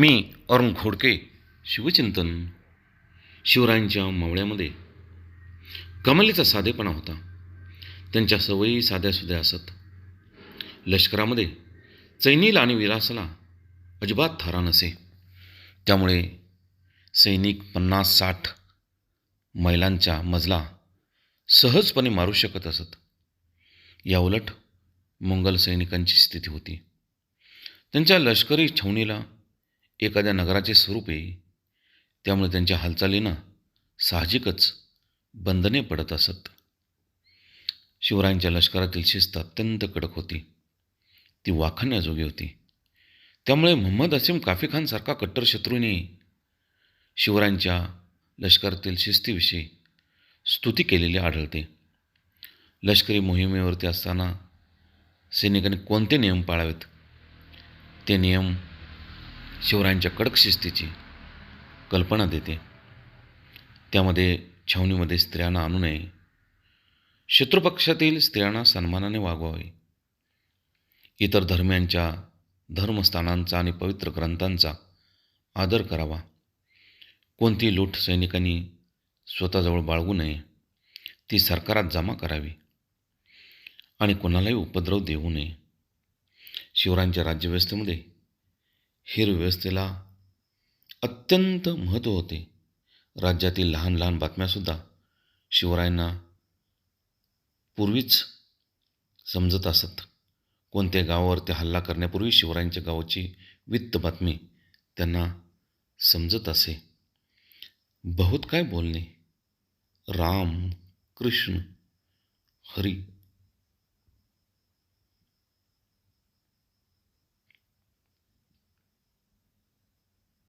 मी अरुण खोडके शिवचिंतन. शिवरायांच्या मावळ्यामध्ये. कमलीचा साधेपणा होता. त्यांच्या सवयी साध्यासुध्या असत. लष्करामध्ये चैनीला आणि विलासाला अजिबात थारा नसे. त्यामुळे सैनिक पन्नास साठ मैलांच्या मजला सहजपणे मारू शकत असत. याउलट मंगल सैनिकांची स्थिती होती. त्यांच्या लष्करी छावणीला एखाद्या नगराचे स्वरूप आहे. त्यामुळे त्यांच्या हालचालींना साहजिकच बंधने पडत असत. शिवरायांच्या लष्करातील शिस्त अत्यंत कडक होती. ती वाखाणण्याजोगी होती. त्यामुळे मोहम्मद असीम काफी खानसारखा कट्टर शत्रूने शिवरायांच्या लष्करातील शिस्तीविषयी स्तुती केलेली आढळते. लष्करी मोहिमेवरती असताना सैनिकांनी कोणते नियम पाळावेत? ते नियम शिवरायांच्या कडक शिस्तीची कल्पना देते. त्यामध्ये छावणीमध्ये स्त्रियांना आणू नये. शत्रुपक्षातील स्त्रियांना सन्मानाने वागवावे. इतर धर्मियांच्या धर्मस्थानांचा आणि पवित्र ग्रंथांचा आदर करावा. कोणती लूट सैनिकांनी स्वतःजवळ बाळगू नये ती सरकारात जमा करावी आणि कोणालाही उपद्रव देऊ नये. शिवरायांच्या राज्यव्यवस्थेमध्ये हेर व्यवस्थेला अत्यंत महत्त्व होते. राज्यातील लहान लहान बातम्यासुद्धा शिवरायांना पूर्वीच समजत असत. कोणत्या गावावर ते हल्ला करण्यापूर्वी शिवरायांच्या गावाची वित्त बातमी त्यांना समजत असे. बहुत काय बोलणे. राम कृष्ण हरी